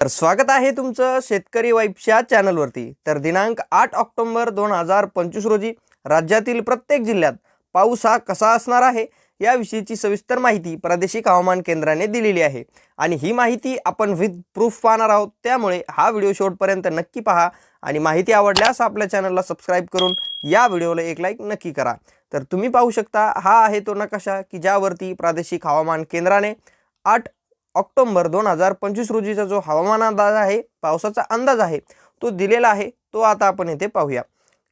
तर स्वागत आहे तुमचं शेतकरी वाईफच्या चॅनलवरती. तर दिनांक आठ ऑक्टोबर दोन हजार पंचवीस रोजी राज्यातील प्रत्येक जिल्ह्यात पाऊस हा कसा असणार आहे याविषयीची सविस्तर माहिती प्रादेशिक हवामान केंद्राने दिलेली आहे. आणि ही माहिती आपण विथ प्रूफ पाहणार आहोत. त्यामुळे हा व्हिडिओ शेवटपर्यंत नक्की पहा आणि माहिती आवडल्यास आपल्या चॅनलला सबस्क्राईब करून या व्हिडिओला एक लाईक नक्की करा. तर तुम्ही पाहू शकता हा आहे तो नकाशा की ज्यावरती प्रादेशिक हवामान केंद्राने आठ ऑक्टोबर दोन हजार पंचवीस रोजीचा जो हवामान अंदाज आहे पावसाचा अंदाज आहे तो दिलेला आहे तो आता आपण येथे पाहूया.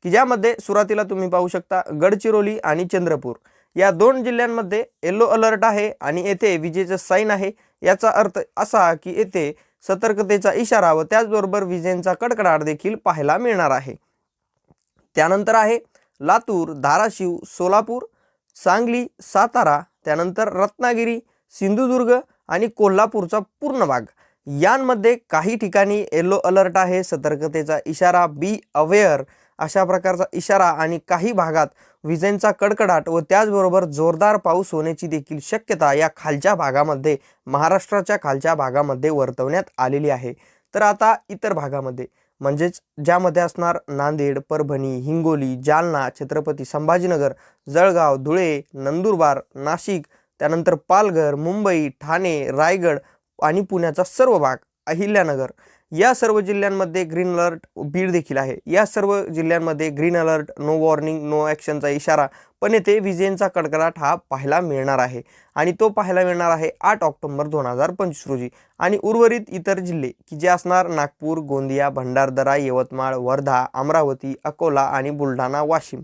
की ज्यामध्ये सुरुवातीला तुम्ही पाहू शकता गडचिरोली आणि चंद्रपूर. या दोन जिल्ह्यांमध्ये येलो अलर्ट आहे आणि येथे विजेचं साईन आहे. याचा अर्थ असा की येथे सतर्कतेचा इशारा व त्याचबरोबर विजेंचा कडकडाट देखील पाहायला मिळणार आहे. त्यानंतर आहे लातूर धाराशिव सोलापूर सांगली सातारा त्यानंतर रत्नागिरी सिंधुदुर्ग आणि कोल्हापूरचा पूर्ण भाग. यांमध्ये काही ठिकाणी येलो अलर्ट आहे सतर्कतेचा इशारा बी अवेअर अशा प्रकारचा इशारा आणि काही भागात विजेंचा कडकडाट व त्याचबरोबर जोरदार पाऊस होण्याची देखील शक्यता या खालच्या भागामध्ये महाराष्ट्राच्या खालच्या भागामध्ये वर्तवण्यात आलेली आहे. तर आता इतर भागामध्ये म्हणजेच ज्यामध्ये असणार नांदेड परभणी हिंगोली जालना छत्रपती संभाजीनगर जळगाव धुळे नंदुरबार नाशिक त्यानंतर पालघर मुंबई ठाणे रायगड आणि पुण्याचा सर्व भाग अहिल्यानगर. या सर्व जिल्ह्यांमध्ये ग्रीन अलर्ट बीड देखील आहे. या सर्व जिल्ह्यांमध्ये green alert no warning no ॲक्शनचा इशारा पण येथे विजेंचा कडकडाट हा पाहायला मिळणार आहे. आणि तो पाहायला मिळणार आहे आठ ऑक्टोबर दोन हजार पंचवीस रोजी. आणि उर्वरित इतर जिल्हे की जे असणार नागपूर गोंदिया भंडारदरा यवतमाळ वर्धा अमरावती अकोला आणि बुलढाणा वाशिम.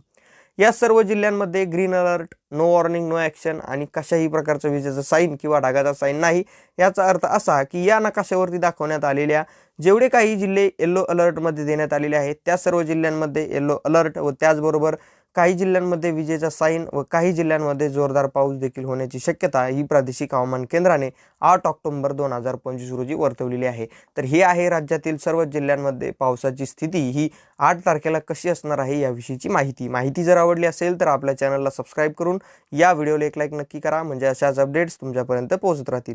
या सर्व जिल्ह्यांमध्ये green alert no warning no action आणि कशाही प्रकारचं विजेचं साईन किंवा ढगाचा साईन नाही. याचा अर्थ असा की या नकाशावरती दाखवण्यात आलेल्या जेवढे काही जिल्हे येल्लो अलर्टमध्ये देण्यात आलेले आहेत त्या सर्व जिल्ह्यांमध्ये येल्लो अलर्ट व त्याचबरोबर काही जिल्ह्यांमध्ये विजेचा साईन व काही जिल्ह्यांमध्ये जोरदार पाऊस देखील होण्याची शक्यता ही प्रादेशिक हवामान केंद्राने आठ ऑक्टोंबर दोन हजार पंचवीस रोजी वर्तवलेली आहे. तर ही आहे राज्यातील सर्व जिल्ह्यांमध्ये पावसाची स्थिती ही आठ तारखेला कशी असणार आहे याविषयीची माहिती. माहिती जर आवडली असेल तर आपल्या चॅनलला सबस्क्राईब करून या व्हिडिओला एक लाईक नक्की करा. म्हणजे अशाच अपडेट्स तुमच्यापर्यंत पोहोचत राहतील.